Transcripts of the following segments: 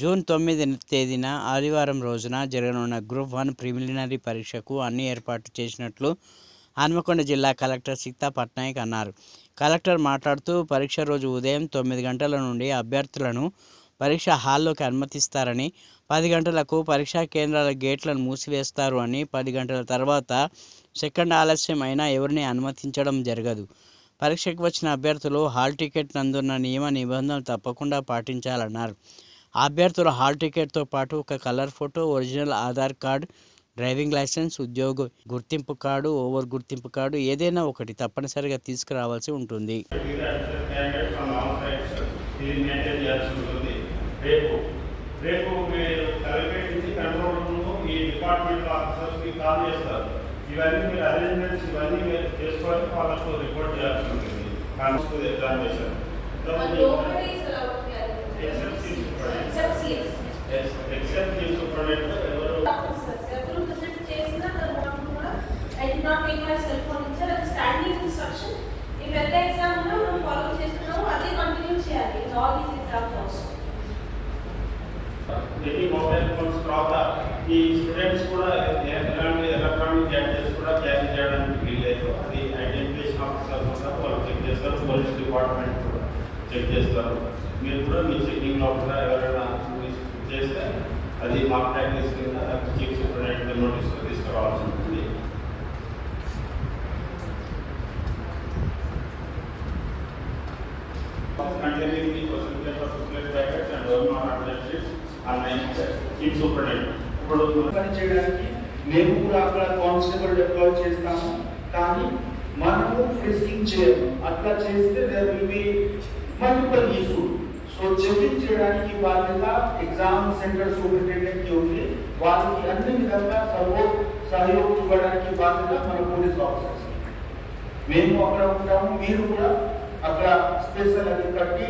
June తొమ్మిది తేదీన ఆదివారం రోజున జరగనున్న గ్రూప్ వన్ ప్రిలిమినరీ పరీక్షకు అన్ని ఏర్పాట్లు చేసినట్లు హన్మకొండ జిల్లా కలెక్టర్ సీతా పట్నాయక్ అన్నారు. కలెక్టర్ మాట్లాడుతూ పరీక్ష రోజు ఉదయం తొమ్మిది గంటల నుండి అభ్యర్థులను పరీక్ష హాల్లోకి అనుమతిస్తారని పది గంటలకు పరీక్షా కేంద్రాల గేట్లను మూసివేస్తారు అని పది గంటల తర్వాత సెకండ్ ఆలస్యం అయినా ఎవరిని అనుమతించడం జరగదు. పరీక్షకు వచ్చిన అభ్యర్థులు హాల్ టికెట్ నందున్న నియమ నిబంధనలు తప్పకుండా పాటించాలన్నారు. అభ్యర్థుల హాల్ టికెట్తో పాటు ఒక colour photo original Aadhaar card driving licence ఉద్యోగ గుర్తింపు కార్డు ఓవర్ గుర్తింపు కార్డు ఏదైనా ఒకటి తప్పనిసరిగా తీసుకురావాల్సి ఉంటుంది. రేపు రేపు మీరు కలెక్టరేట్ నుంచి కంట్రోల్ ఈ డిపార్ట్మెంట్ ఆఫీసర్స్కి కాల్ చేస్తారు ఇవన్నీ మీరు అరేంజ్మెంట్స్ ఇవన్నీ మీరు చేసుకొని వాళ్ళకు రిపోర్ట్ చేయాల్సి ఉంటుంది ఎగ్జామ్ ఎన్ని మొబైల్ ఫోన్స్ తర్వాత ఈ స్టూడెంట్స్ కూడా ఎలాంటి ఎలక్ట్రానిక్ గ్యాడ్జెట్స్ కూడా క్యారీ చేయడానికి వీల్లేదు అది ఐడెంటిఫికేషన్ ఆఫీసర్స్ కూడా వాళ్ళు చెక్ చేస్తారు పోలీస్ డిపార్ట్మెంట్ కూడా చెక్ చేస్తారు మీరు కూడా మీ చెక్కింగ్ లోపల ఎవరైనా చేస్తే అది మా ప్రాక్టీస్ కింద చీఫ్ సూపరింటెండెంట్ నోటీస్ తీసుకురావాల్సి ఉంటుంది. Containing the percentage packets and one sheets chief superintendent. ఇప్పుడు పని చేయడానికి మేము కూడా అక్కడ కానిస్టేబుల్ డిప్లాయ్ చేస్తాము. కానీ మనము ఫ్రిస్కింగ్ చేయము. అట్లా చేస్తే there will be multiple issue so checking చేయడానికి బాధ్యత ఎగ్జామ్ సెంటర్ సూపరింటెండెంట్కి ఉంది వాళ్ళకి అన్ని విధంగా సపోర్ట్ సహయోగం ఇవ్వడానికి బాధ్యత మన పోలీస్ ఆఫీసర్స్ మేము అక్కడ ఉంటాము మీరు కూడా అక్కడ స్పెషల్ అది కట్టి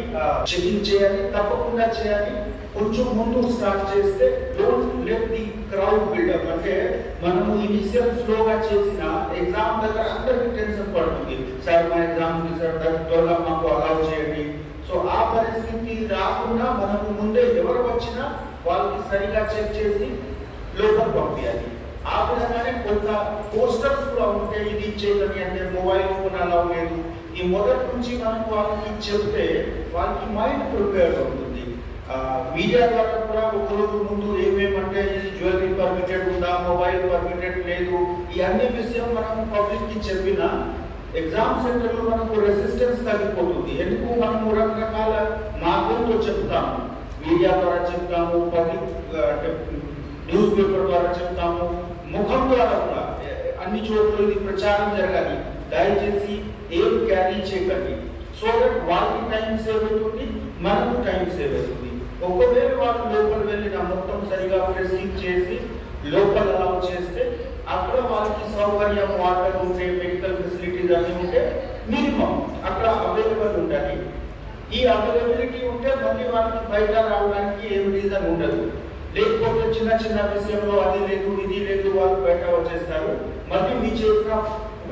చెకింగ్ చేయాలి తప్పకుండా చేయాలి కొంచెం ముందు స్టార్ట్ చేస్తే don't let the crowd build up అంటే మనము ఇనిషియల్ స్లోగా చేసిన ఎగ్జామ్ దగ్గర అందరికి టెన్షన్ పడుతుంది సార్ మా ఎగ్జామ్ ఉంది సార్ త్వరగా మాకు అలౌ చేయండి కాకుండా మనకు మనము ముందే ఎవరు వచ్చినా వాళ్ళకి సరిగా చెక్ చేసి లోపల పంపించాలి. ఆ విధంగానే కొంత పోస్టర్స్ కూడా ఉంటే ఇది ఇచ్చేదని అంటే మొబైల్ ఫోన్ అలా లేదు. ఈ మొదటి నుంచి మనం వాళ్ళకి చెప్తే వాళ్ళకి మైండ్ ప్రిపేర్ అవుతుంది. మీడియా ద్వారా కూడా ఒక రోజు ముందు ఏమేమంటే జ్యువెలరీ పర్మిటెడ్ ఉందా మొబైల్ పర్మిటెడ్ లేదు ఈ అన్ని విషయం మనం పబ్లిక్కి చెప్పినా ఎగ్జామ్ సెంటర్లో మనకు రెసిస్టెన్స్ తగ్గిపోతుంది. ఎందుకు? మనము రకరకాల మార్గంతో చెప్తాము. మీడియా ద్వారా చెప్తాము పబ్లిక్ న్యూస్ పేపర్ ద్వారా చెప్తాము. ముఖం ద్వారా కూడా అన్ని చోట్ల ఇది ప్రచారం జరగాలి. దయచేసి ఏం క్యారీ చేయకండి. సో దట్ వాళ్ళకి టైం సేవ్ అవుతుంది మనకు టైం సేవ్ అవుతుంది. ఒకవేళ వాళ్ళు లోపల వెళ్ళిన మొత్తం సరిగా ఫ్రెషింగ్ చేసి లోపల అలౌ చేస్తే అక్కడ వాళ్ళకి సౌకర్యం వాటర్ ఉంటే మెడికల్ ఫెసిలిటీస్ అన్ని ఉంటే మినిమం అక్కడ అవైలబుల్ ఉండాలి ఈ అవైలబిలిటీ ఉంటే మళ్ళీ వాళ్ళకి బయట రావడానికి ఏం రీజన్ ఉండదు. లేకపోతే చిన్న చిన్న విషయంలో అది లేదు ఇది లేదు వాళ్ళు బయట వచ్చేస్తారు. మళ్ళీ మీ చేసిన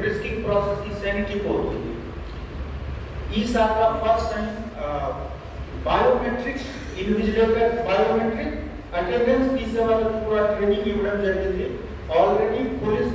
రిస్కింగ్ ప్రాసెస్కి సెన్కి పోతుంది. ఈసారి first time biometric invigilator biometric attendance తీసే వాళ్ళకి కూడా ట్రైనింగ్ ఇవ్వడం జరిగింది. Already police